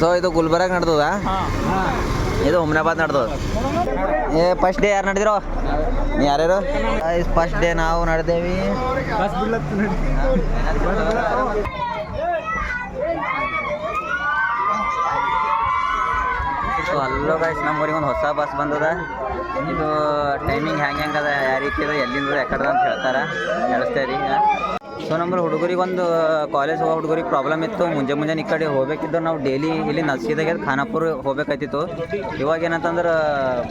So ಇದು ಗುಲ್ಬರ್ಗ ನಡ್ದದ? ಇದು ಹುಮ್ನಾಬಾದ್ ನಡ್ದದ? ಏ ಫಸ್ಟ್ ಡೇ ಯಾರು ನಡೆದಿರೋ? ನೀ ಯಾರ್ಯಾರು? ಫಸ್ಟ್ ಡೇ ನಾವು ನಡೆದೇವಿ. ಸೊ ಅಲ್ಲೋ ಗಾಯ್ಸ್ ನಮ್ಮೂರಿಗೆ ಒಂದು ಹೊಸ ಬಸ್ ಬಂದದ. ಇದು ಟೈಮಿಂಗ್ ಹ್ಯಾಂಗ್ ಹ್ಯಾಂಗ್ ಅದ ಯಾವ ರೀತಿ ಅದ ಎಲ್ಲಿಂದ ಯಾಕಡೆ ಅಂತ ಹೇಳ್ತಾರೆ. ಹೇಳಿಸ್ತೇವೆ ಈಗ ಸೊ ನಮ್ಮ ಹುಡುಗರಿಗೆ ಒಂದು ಕಾಲೇಜ್ ಹೋಗೋ ಹುಡುಗರಿಗೆ ಪ್ರಾಬ್ಲಮ್ ಇತ್ತು. ಮುಂಜಾನೆ ಮುಂಜಾನೆ ಈ ಕಡೆ ಹೋಗ್ಬೇಕಿದ್ದು ನಾವು ಡೈಲಿ ಇಲ್ಲಿ ನಲ್ಸಿದಾಗ ಖಾನಾಪುರ ಹೋಗ್ಬೇಕಾಯ್ತಿತ್ತು. ಇವಾಗ ಏನಂತಂದ್ರೆ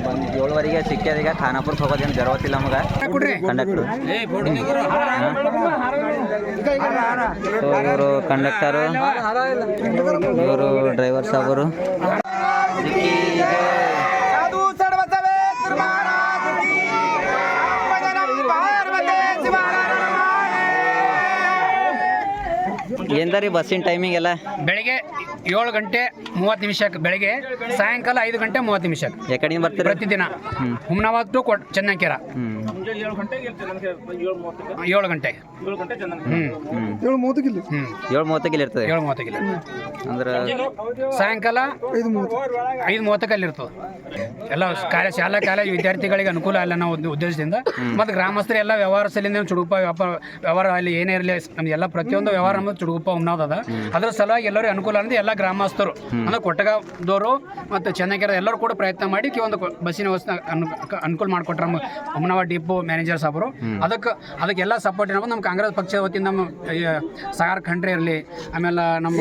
ಒಂದು ಏಳುವರೆಗೆ ಸಿಕ್ಕಿದಾಗ ಖಾನಾಪುರಕ್ಕೆ ಹೋಗೋದೇನು ಜರವತ್ತಿಲ್ಲ ನಮಗೆ. ಕಂಡಕ್ಟರ್ ಸೊ ಇವರು ಕಂಡಕ್ಟರು ಇವರು ಡ್ರೈವರ್ ಸಾಬರು. ಏನ್ದಾರಿ ಬಸ್ಸಿನ ಟೈಮಿಂಗ್ ಎಲ್ಲ? ಬೆಳಿಗ್ಗೆ ಏಳು ಗಂಟೆ ಮೂವತ್ತು ನಿಮಿಷಕ್ಕೆ ಬೆಳಿಗ್ಗೆ ಸಾಯಂಕಾಲ ಐದು ಗಂಟೆ ಮೂವತ್ತು ನಿಮಿಷಕ್ಕೆ. ಯಾಕಡೆ ಬರ್ತೀರಿ? ಪ್ರತಿದಿನ. ಹುಮ್ನಾವಾದ ಹುಮ್ನಾಬಾದ್ ಟು ಕೊಟ್ ಚೆನ್ನಕೇರ. ಹ್ಮ್. ಏಳು ಗಂಟೆ ಹ್ಮ್. ಗಂಟೆ ಏಳು ಮೂವತ್ತಕ್ಕಿಲ್ಲ? ಹ್ಮ್. ಏಳು ಮೂವತ್ತಕ್ಕೆ ಇಲ್ಲಿ ಇರ್ತದೆ. ಏಳು ಮೂವತ್ತಿಗೆ ಅಂದ್ರೆ ಸಾಯಂಕಾಲ ಐದು ಮೂವತ್ತಕ್ಕೆ ಅಲ್ಲಿ ಇರ್ತದೆ. ಎಲ್ಲ ಕಾಲೇಜ್ ಶಾಲಾ ಕಾಲೇಜ್ ವಿದ್ಯಾರ್ಥಿಗಳಿಗೆ ಅನುಕೂಲ ಅಲ್ಲ ನಾವು ಒಂದು ಉದ್ದೇಶದಿಂದ. ಮತ್ತು ಗ್ರಾಮಸ್ಥರು ಎಲ್ಲ ವ್ಯವಹಾರ ಸಲಿಂದ ಚುಡುಗುಪ್ಪ ವ್ಯಾಪಾರ ವ್ಯವಹಾರ ಅಲ್ಲಿ ಏನೇ ಇರಲಿ ನಮ್ದು ಎಲ್ಲ ಪ್ರತಿಯೊಂದು ವ್ಯವಹಾರ ನಮ್ಮದು ಚುಡುಗುಪ್ಪ ಉಣ್ಣೋದದ. ಅದ್ರ ಸಲುವಾಗಿ ಎಲ್ಲರಿಗೂ ಅನುಕೂಲ ಅಂದ್ರೆ ಎಲ್ಲ ಗ್ರಾಮಸ್ಥರು. ಅಂದ್ರೆ ಕೊಟ್ಟಗದವರು ಮತ್ತು ಚೆನ್ನಾಗಿರೋ ಎಲ್ಲರೂ ಕೂಡ ಪ್ರಯತ್ನ ಮಾಡಿ ಕೆಲವೊಂದು ಬಸ್ಸಿನ ವ್ಯವಸ್ಥೆ ಅನು ಅನುಕೂಲ ಮಾಡಿಕೊಟ್ರೆ ನಮ್ಮ ಉಮ್ನವ ಡಿಪೋ ಮ್ಯಾನೇಜರ್ ಸಾಬರು. ಅದಕ್ಕೆ ಅದಕ್ಕೆಲ್ಲ ಸಪೋರ್ಟ್ ಏನಪ್ಪ ನಮ್ಮ ಕಾಂಗ್ರೆಸ್ ಪಕ್ಷದ ವತಿಯಿಂದ ನಮ್ಮ ಸಾಗರ್ ಖಂಡ್ರೆ ಇರಲಿ. ಆಮೇಲೆ ನಮ್ಮ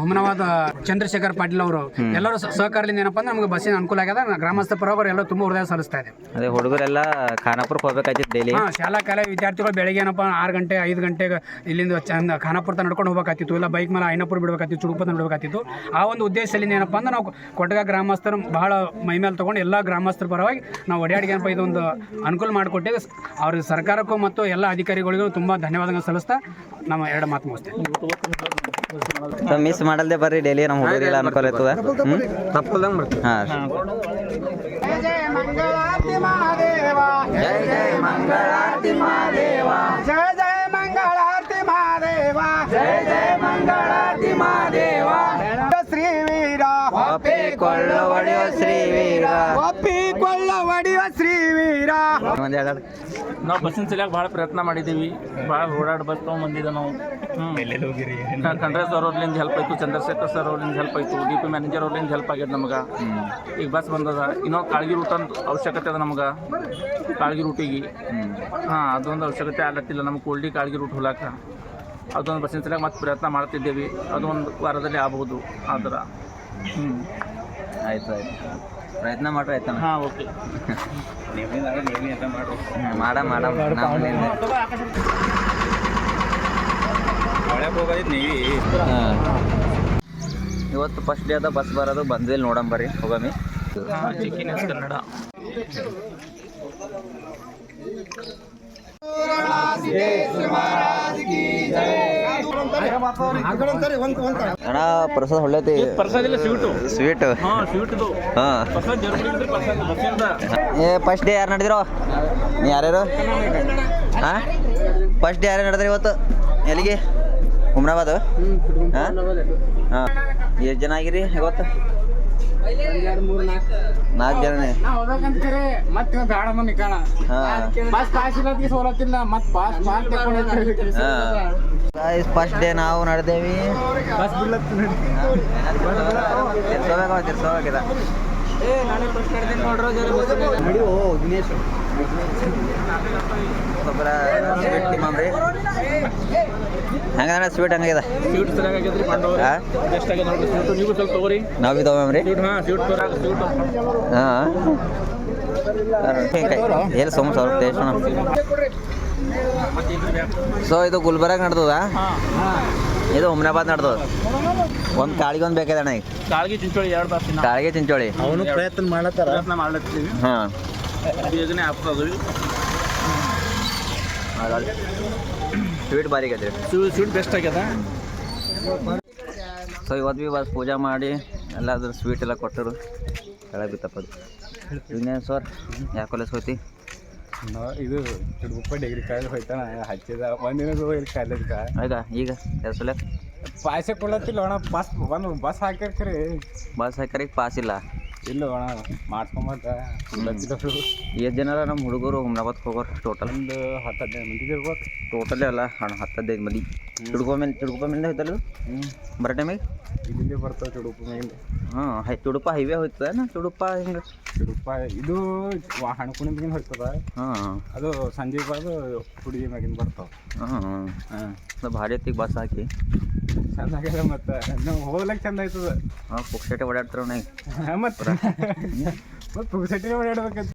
ಹುಮನಾಬಾದ್ ಚಂದ್ರಶೇಖರ್ ಪಾಟೀಲ್ ಅವರು ಎಲ್ಲರೂ ಸಹಕಾರದಿಂದ ಏನಪ್ಪ ಅಂದ್ರೆ ನಮಗೆ ಬಸ್ಸಿನ ಅನುಕೂಲ ಆಗ್ಯದ. ಗ್ರಾಮಸ್ಥ ಪರವಾಗಿ ಎಲ್ಲ ತುಂಬಾ ಹೃದಯ ಸಲ್ಲಿಸ್ತಾ ಇದೆ ಅದೇ ಹುಡುಗರೆಲ್ಲ ಖಾನಾಪುರಕ್ಕೆ ಹೋಗ್ಬೇಕಾಯ್ತಿತ್ತು ಡೈಲಿ ಹಾಂ ಶಾಲಾ ಕಾಲೇಜ್ ವಿದ್ಯಾರ್ಥಿಗಳು ಬೆಳಗ್ಗೆ ಏನಪ್ಪ ಆರು ಗಂಟೆ ಐದು ಗಂಟೆಗೆ ಇಲ್ಲಿಂದ ಚಂದ ಖಾನಾಪುರ ತನಕ ನಡ್ಕೊಂಡು ಹೋಗ್ಬೇಕಾಗ್ತಿತ್ತು ಇಲ್ಲ ಬೈಕ್ ಮೇಲೆ ಐನಪುರ ಬಿಡಬೇಕಾಗಿತ್ತು ಚುಡುಪ ತನಕ ಬಿಡಬೇಕಾಗ್ತಿತ್ತು ಆ ಒಂದು ಉದ್ದೇಶದಲ್ಲಿ ಏನಪ್ಪ ಅಂದ್ರೆ ನಾವು ಕೊಟ್ಟಗ ಗ್ರಾಮಸ್ಥರು ಬಹಳ ಮೈಮೇಲೆ ತಗೊಂಡು ಎಲ್ಲ ಗ್ರಾಮಸ್ಥರ ಪರವಾಗಿ ನಾವು ಒಡ್ಯಾಡಿಗೆ ಏನಪ್ಪ ಇದೊಂದು ಅನುಕೂಲ ಮಾಡಿಕೊಟ್ಟಿದ್ದು. ಅವ್ರ ಸರ್ಕಾರಕ್ಕೂ ಮತ್ತು ಎಲ್ಲ ಅಧಿಕಾರಿಗಳಿಗೂ ತುಂಬ ಧನ್ಯವಾದಗಳು ಸಲ್ಲಿಸ್ತಾ ನಮ್ಮ ಎರಡು ಮಾತು ಮುಗಿಸ್ತೇವೆ ಮಿಸ್ ಮಾಡಲ್ದೆ ಬರ್ರಿ ಡೈಲಿ ನಮ್ಮ ಹುಡುಗರಿಲ್ಲ ಅನುಕೂಲ ಇರ್ತದ. ತಪ್ಪಲ್ದಂಗ್ ಬರ್ತೀವಿ. ಹಾಂ. ಜಯ ಜಯ ಮಂಗಳಾರತಿ ಮಾದೇವಾ ಜಯ ಜಯ ಮಂಗಳಾರತಿ ಮಾದೇವಾ ಜಯ ಜಯ ಮಂಗಳಾರತಿ ಮಾದೇವಾ ಶ್ರೀವೀರ. ಒಪ್ಪಿ ಕೊಳ್ಳ ಒಡೆಯೋ ಶ್ರೀವೀರ. ಒಪ್ಪಿ ನಾವು ಬಸ್ಸಿನ ಸಲಿಯಾಗ ಭಾಳ ಪ್ರಯತ್ನ ಮಾಡಿದೀವಿ. ಭಾಳ ಓಡಾಡಿ ಬಸ್ ತೊಗೊಂಬಂದಿದ್ದೆ ನಾವು. ಹೋಗಿರಿ? ಖಂಡ್ರೆ ಸರ್ ಅವ್ರಿಂದ ಹೆಲ್ಪ್ ಆಯಿತು ಚಂದ್ರಶೇಖರ್ ಸರ್ ಅವ್ರಿಂದ ಹೆಲ್ಪ್ ಆಯಿತು ಡಿ ಪಿ ಮ್ಯಾನೇಜರ್ ಅವ್ರಿಂದ ಹೆಲ್ಪ್ ಆಗ್ಯದ ನಮ್ಗೆ. ಈಗ ಬಸ್ ಬಂದದ. ಇನ್ನೊಂದು ಕಾಳಗಿ ರೂಟ್ ಅಂತ ಅವಶ್ಯಕತೆ ಅದ ನಮ್ಗೆ. ಕಾಳಗಿ ರೂಟಿಗೆ ಹಾಂ ಅದೊಂದು ಅವಶ್ಯಕತೆ ಆಗತ್ತಿಲ್ಲ ನಮ್ಗೆ ಕೋಲ್ಡಿ ಕಾಳಗಿ ರೂಟ್ ಹೋಲಾಕ ಅದೊಂದು ಬಸ್ಸಿನ ಸಲಿಯಾಗ ಮತ್ತೆ ಪ್ರಯತ್ನ ಮಾಡ್ತಿದ್ದೇವೆ. ಅದೊಂದು ವಾರದಲ್ಲಿ ಆಗ್ಬೋದು ಆ ಥರ. ಹ್ಞೂ ಆಯ್ತು ಆಯ್ತು. ಪ್ರಯತ್ನ ಮಾಡ್ರಿ ಆಯ್ತಾನ ಹಾಂ ಓಕೆ. ಮಾಡ ಮಾಡ ನಾವು ನಿನ್ನೆ- ಹಾ. ಇವತ್ತು ಫಸ್ಟ್ ಡೇ ಅದ ಬಸ್ ಬರೋದು ಬಂದಿಲ್ಲ ನೋಡಮ್ ಬರ್ರಿ ಹೋಗಮಿ. ಕನ್ನಡ. ಅಣ್ಣ ಪ್ರಸಾದ ಹೊಳ್ಳೈತಿ ಪ್ರಸಾದಿಲ್ಲ ಸ್ವೀಟು. ಸ್ವೀಟ್. ಹಾಂ ಸ್ವೀಟ್ದು. ಹಾ. ಪ್ರಸಾದ್ ಜರ್ಮನಿ ಪ್ರಸಾದ್ ಬಸ್ಸಿಂದ. ಏ ಫಸ್ಟ್ ಡೇ ಯಾರು ನಡೆದಿರೋ? ನೀ ಯಾರ್ಯಾರು? ಹಾಂ? ಫಸ್ಟ್ ಡೇ ಯಾರು ನಡೆದ್ರಿ ಇವತ್ತು? ಎಲ್ಲಿಗೆ? ಹುಮ್ನಾಬಾದ್ ಹಾ? ಹಾಂ. ಎಷ್ಟು ಜನ ಆಗಿರಿ ಇವತ್ತು? ನಾಲ್ಕು ಜನನೇ ಮತ್ತೆ ಬೇಡ ಮನಿ ಕಾಣ ಹಾಂ ಬಸ್ ಪಾಸ್ ಇಲ್ಲದಕ್ಕೆ ಸೋಲತ್ತಿಲ್ಲ ಮತ್ತೆ ಪಾಸ್ ಪಾಸ್ ಫಸ್ಟ್ ಡೇ ನಾವು ನಡೆದೇವಿ ಬಸ್ ಓ ತಿರ್ಸೋಬೇಕು ತಿರ್ಸೋಬೇಕಿದ ನಡಿಯೋ ದಿನೇಶ್ ಒಬ್ಬರ ಸ್ವೀಟ್ ಹಂಗಿದೆ? ಸ್ವೀಟ್ ಸರಿಯಾಗಿ ಆಗೈತ್ರಿ ಪಾಂಡವ್ರು ಹಾಂ ಬೆಸ್ಟ್ ಆಗಿದೆ ನೋಡ್ರಿ ಸ್ವೀಟು ನೀವು ಸ್ವಲ್ಪ ತಗೋರಿ. ನಾವು ಬಿ ತಗೊಂಬ್ರಿ ಸ್ವೀಟ್ ಹಾಂ ಸ್ವೀಟ್ ತೋರಾಗ ಸ್ವೀಟ್ ಹಾಂ. ಎಲ್ಲಿ ಸೋಮ ಸ್ವಲ್ಪ ಟೇಸ್ಟ್ ಸೊ ಇದು ಗುಲ್ಬರ್ಗ ನಡ್ದದ? ಇದು ಹುಮ್ನಾಬಾದ್ ನಡ್ದದ? ಒಂದು ಕಾಳಿಗೆ ಒಂದು ಬೇಕಾದಣ್ಣ ಈಗ. ಕಾಳ್ಗಿ ಚಿಂಚೋಳಿ ಎರಡು ತಾಸು ಕಾಳಿಗೆ ಚಿಂಚೋಳಿ. ಅವನು ಪ್ರಯತ್ನ ಮಾಡತ್ತಾರ ಪ್ರಯತ್ನ ಮಾಡ್ಲತ್ತೀವಿ ಹಾಂ. ಯೋಜನೆ ಆಗ್ತದೆ ಸ್ವೀಟ್ ಬಾರಿ ಆಗಿದೆ ಸ್ವೀಟ್ ಬೆಸ್ಟ್ ಆಗ್ಯದ? ಸೊ ಇವತ್ತು ಭೀ ಬಸ್ ಪೂಜೆ ಮಾಡಿ ಎಲ್ಲ ಅದ್ರ ಸ್ವೀಟ್ ಎಲ್ಲ ಕೊಟ್ಟರು. ಕೆಳಗೆ ಬಿತ್ತಪ್ಪದು ಇನ್ನೇನು ಸರ್ ಯಾವ ಕಾಲೇಜ್ ಹೋಯ್ತಿ? ಇದು ತುಡುಗುಪ್ಪ ಡಿಗ್ರಿ ಕಾಲೇಜ್ ಹೋಯ್ತಾನ ಹಚ್ಚಿದ ಒಂದಿನ ಇಲ್ಲಿ ಕಾಲೇಜ್ಗೆ ಆಯ್ತಾ ಈಗ ಎರಡು ಸಲ? ಪಾಯಸ ಕೊಡ್ಲತ್ತಿಲ್ಲ ಅಣ್ಣ ಬಸ್ ಒಂದು ಬಸ್ ಹಾಕಿರ್ತೀರಿ. ಬಸ್ ಹಾಕರಿಗೆ ಪಾಸ್ ಇಲ್ಲ. ಇಲ್ಲ ಅಣ್ಣ ಮಾಡ್ಸ್ಕೊಂಬತ್ತ ಎಷ್ಟು ಜನರ ನಮ್ಮ ಹುಡುಗರು ಹುಮ್ನಾಬಾದ್ ಹೋಗೋರು ಟೋಟಲ್ ಒಂದು ಹತ್ತು ಹದಿನೈದು ಮಂದಿ ಇರ್ಬೇಕು ಟೋಟಲ್ ಅಲ್ಲ ಅಣ್ಣ ಹತ್ತು ಹದಿನೈದು ಮಂದಿ. ತಿಡ್ಕೊ ಮೇಲೆ ತಿಡ್ಕೊ ಮೇಲೆ ಹೋಯ್ತಲ್ಲ ಹ್ಞೂ ಬರೋ ಟೈಮಿಗೆ ಇಲ್ಲಿಂದ ಬರ್ತಾವೆ ತುಡುಪ ಮೇಲೆ ಹಾಂ ಹೈ ತುಡುಪ ಹೈವೇ ಹೋಯ್ತದ ತುಡುಪ ಹಿಂಗೆ? ಚುಡುಪ ಇದು ಹಣ್ಕುಣಿಂದ ಹೋಗ್ತದ. ಹಾಂ. ಅದು ಸಂಜೆ ಬಾದು ಹುಡುಗಿ ಮ್ಯಾಗಿನ ಬರ್ತಾವ. ಹಾಂ ಹಾಂ. ಭಾರಿ ಹೊತ್ತಿಗೆ ಬಸ್ ಹಾಕಿ. ಚಂದ ಆಗ್ಯದ ಮತ್ತೆ. ನಾವು ಹೋಗ್ಲಕ್ ಚಂದ ಆಯ್ತದ. ಹಾಂ ಪುಕ್ಷಟೆ ಓಡಾಡ್ತಾರ ಮತ್ತೆ. ಮತ್ತೆ ಪುಗ್ಸಟ್ಟಿಗೆ ಓಡಾಡ್ಬೇಕಂತ.